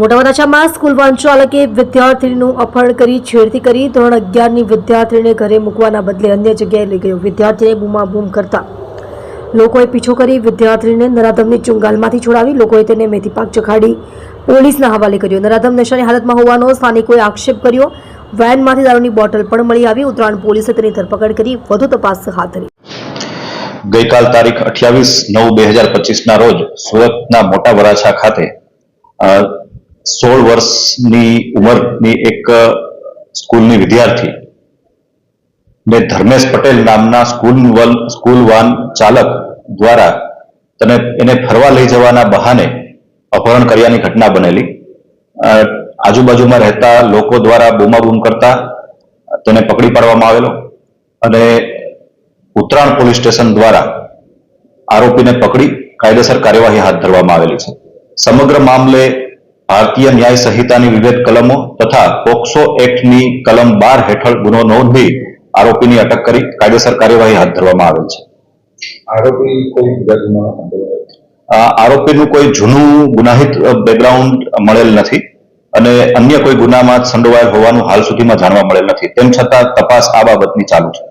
મોટા વરાછામાં school van વિદ્યાર્થીનું અપહરણ કરી, છેડતી કરી, ધોરણ અગિયારની વિદ્યાર્થીને ઘરે મૂકવાના બદલે અન્ય જગ્યાએ લઈ ગયો. વિદ્યાર્થીને બૂમાબૂમ કરતા લોકોએ પીછો કરી વિદ્યાર્થીને નરાધમની ચુંગાલમાંથી છોડાવી, લોકોએ તેને મેથી ચખાડી પોલીસના હવાલે કર્યો. નરાધમ નશાની હાલતમાં હોવાનો સ્થાનિકોએ આક્ષેપ કર્યો. વેનમાંથી દારૂની બોટલ પણ મળી આવી. ઉત્તરાયણ પોલીસે તેની ધરપકડ કરી, વધુ તપાસ હાથ ધરી. ગઈકાલ તારીખ અઠ્યાવીસ નવ બે હજાર પચીસના રોજ સુરતના મોટા વરાછા ખાતે સોળ વર્ષની ઉંમરની એક સ્કૂલની વિદ્યાર્થી ને ધર્મેશ પટેલ નામના સ્કૂલ વન, સ્કૂલ વાન ચાલક દ્વારા તને, એને ફરવા લઈ જવાના બહાને અપહરણ કર્યાની ઘટના બનેલી. આજુબાજુમાં રહેતા લોકો દ્વારા બૂમાબૂમ કરતા તેને પકડી પાડવામાં આવેલો અને ઉત્તરાયણ પોલીસ સ્ટેશન દ્વારા આરોપીને પકડી કાયદેસર કાર્યવાહી હાથ ધરવામાં આવેલી છે. સમગ્ર મામલે ભારતીય ન્યાય સંહિતાની વિવિધ કલમો તથા પોક્સો એક્ટની કલમ બાર હેઠળ ગુનો નોંધી આરોપીની અટક કરી કાયદેસર કાર્યવાહી હાથ ધરવામાં આવેલ છે. આરોપી કોઈ આરોપીનું કોઈ જૂનું ગુનાહિત બેકગ્રાઉન્ડ મળેલ નથી અને અન્ય કોઈ ગુનામાં સંડોવાયેલ હોવાનું હાલ સુધીમાં જાણવા મળેલ નથી. તેમ છતાં તપાસ આ બાબતની ચાલુ છે.